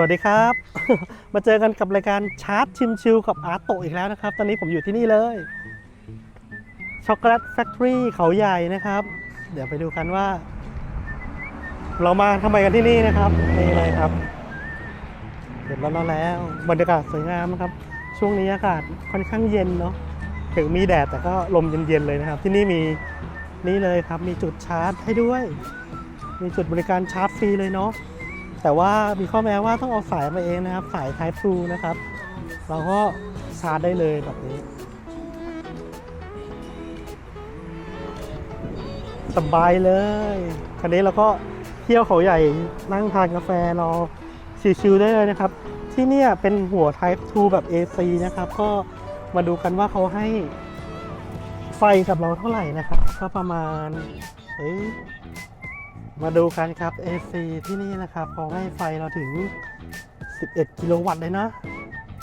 วัสดีครับ มาเจอกันกับรายการชาร์จชิมชิลกับอาร์ตโตอีกแล้วนะครับ ตอนนี้ผมอยู่ที่นี่เลยช็อกโกแลตแฟคทอรี่เขาใหญ่นะครับ เดี๋ยวไปดูกันว่า เรามาทำไมกันที่นี่นะครับนี่เลยครับเห็นแล้วแล้วบรรยากาศสวยงามนะครับ ช่วงนี้อากาศค่อนข้างเย็นเนาะถึงมีแดดแต่ก็ลมเย็นๆเลยนะครับ ที่นี่มีนี่เลยครับมีจุดชาร์จให้ด้วย มีจุดบริการชาร์จฟรีเลยเนาะ แต่ว่ามีข้อแม้ว่าต้องเอาสายมาเองนะครับ สาย Type 2นะครับ เราก็ชาร์จได้เลยแบบนี้ สบายเลยคันนี้เราก็เที่ยวเขาใหญ่นั่งทานกาแฟรอชิลๆได้เลยนะครับ ที่นี่เป็นหัว Type 2 แบบ AC นะครับ ก็มาดูกันว่าเขาให้ไฟกับเราเท่าไหร่นะครับ ก็ประมาณเฮ้ย มาดูกันครับ AC ที่นี่นะครับเขาให้ไฟเราถึง 11 กิโลวัตต์เลยนะ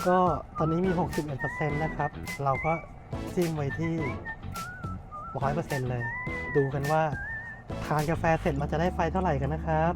ก็ตอนนี้มี 61%นะครับ เราก็จิ้มไว้ที่ 100%เลย ดูกันว่าทานกาแฟเสร็จมันจะได้ไฟเท่าไหร่กันนะครับ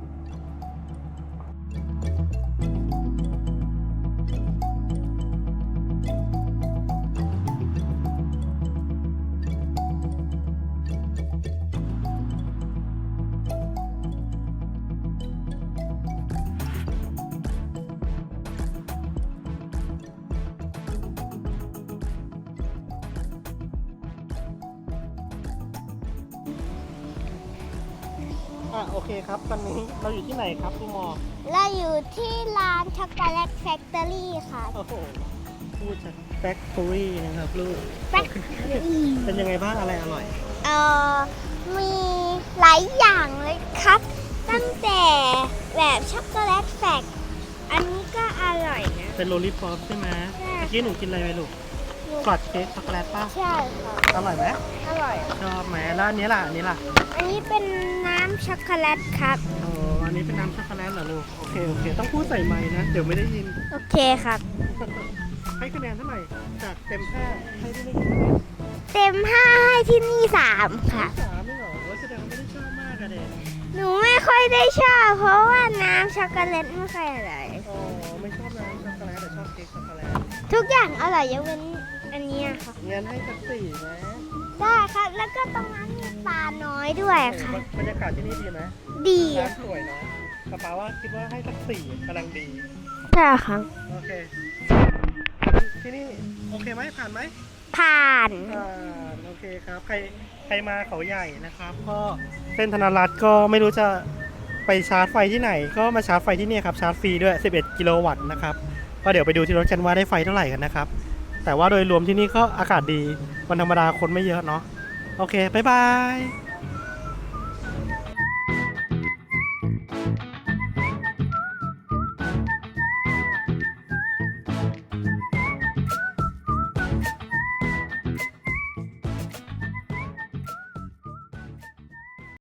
อะโอเคครับ ตอนนี้เราอยู่ที่ไหนครับคุณหมอเราอยู่ที่ร้านช็อกโกแลตแฟคทอรี่ค่ะโอ้โหพูดจากแฟคทอรี่นะครับลูก แฟคทอรี่เป็นยังไงบ้างอะไรอร่อย เอ่อมีหลายอย่างเลยครับ ตั้งแต่แบบช็อกโกแลตแฟกอันนี้ก็อร่อยนะ เป็นโรลลี่ป๊อปใช่ไหมใช่ เมื่อกี้หนูกินอะไรไปลูก กอดเค้กช็อกโกแลตป่ะใช่ค่ะ อร่อยไหมอร่อย ชอบไหมแล้วอันนี้ล่ะอันนี้ล่ะอันนี้เป็นน้ำช็อกโกแลตครับ อ๋ออันนี้เป็นน้ำช็อกโกแลตเหรอลูกโอเคโอเค ต้องพูดใส่ไม้นะ เดี๋ยวไม่ได้ยิน โอเคครับ ให้คะแนนเท่าไหร่จากเต็มห้าให้ที่นี่กี่คะแนนเต็มห้าให้ที่นี่สามค่ะ สามไม่เหรอโอ้ยแสดงว่าไม่ได้ชอบมากอะเด็กหนูไม่ค่อยได้ชอบ เพราะว่าน้ำช็อกโกแลตไม่ค่อยอร่อย อ๋อไม่ชอบน้ำช็อกโกแลตแต่ชอบเค้กช็อกโกแลต ทุกอย่างอร่อยยกเว้น อันเนี้ยค่ะงั้นให้สักสี่นะได้ครับแล้วก็ตรงนั้นมีปลาน้อยด้วยค่ะ บรรยากาศที่นี่ดีไหมดีร้านสวยนะป้าป้าว่าคิดว่าให้สักสี่กำลังดี ใช่ครับโอเค ที่นี่โอเคไหมผ่านไหมผ่าน ผ่านโอเคครับ ใครใครมาเขาใหญ่นะครับ ก็เส้นธนรัตน์ก็ไม่รู้จะไปชาร์จไฟที่ไหน ก็มาชาร์จไฟที่นี่ครับชาร์จฟรีด้วย 11 กิโลวัตต์นะครับก็เดี๋ยวไปดูที่รถกันว่าได้ไฟเท่าไหร่กันนะครับ แต่ว่าโดยรวมที่นี่ก็อากาศดี วันธรรมดาคนไม่เยอะเนาะ โอเค บ๊ายบาย